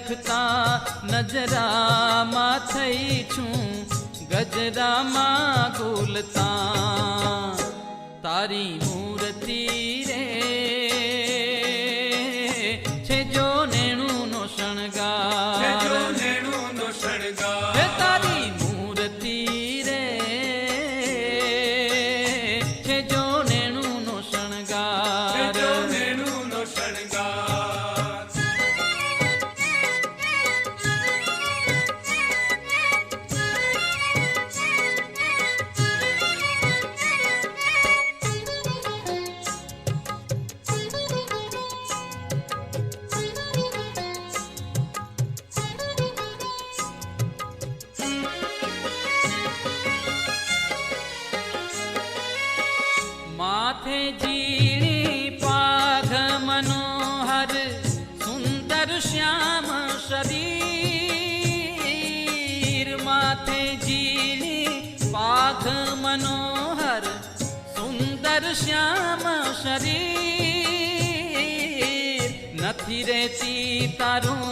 લખતા નજરામાં થઈ છું ગજરામાં કુલતા તારી મૂર્તિ રે શરીર માથે જીની પાખ મનોહર, સુંદર શ્યામ શરીર. નથી રહેતી તારું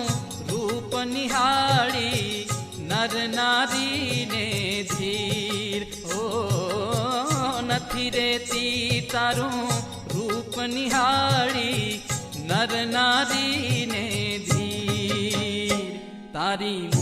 રૂપ નિહાળી, નર નારીને ધીર. ઓ, નથી રહેતી તારું રૂપ નિહાળી, નર નારી নারী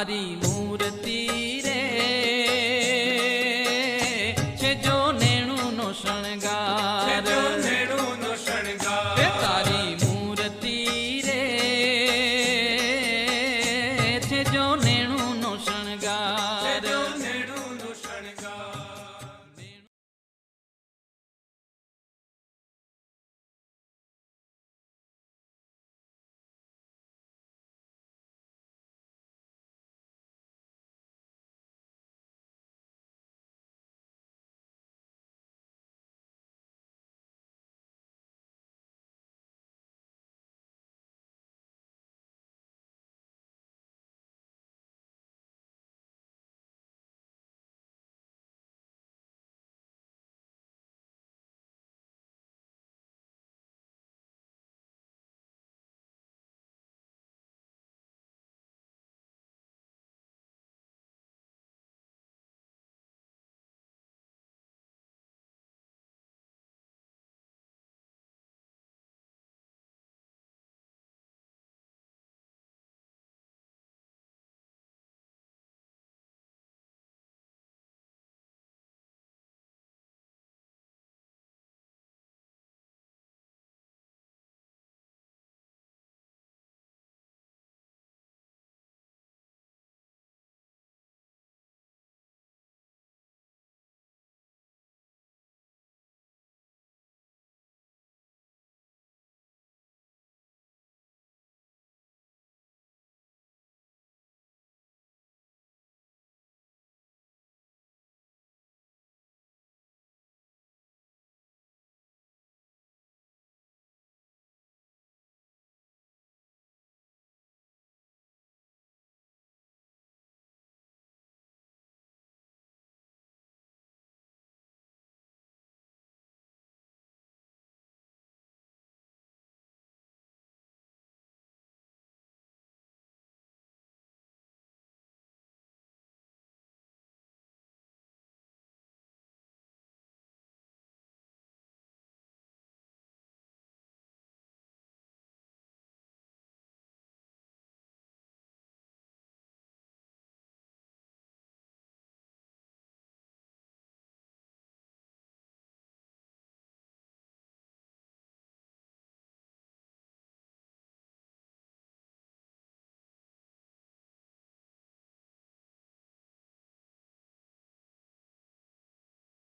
তারি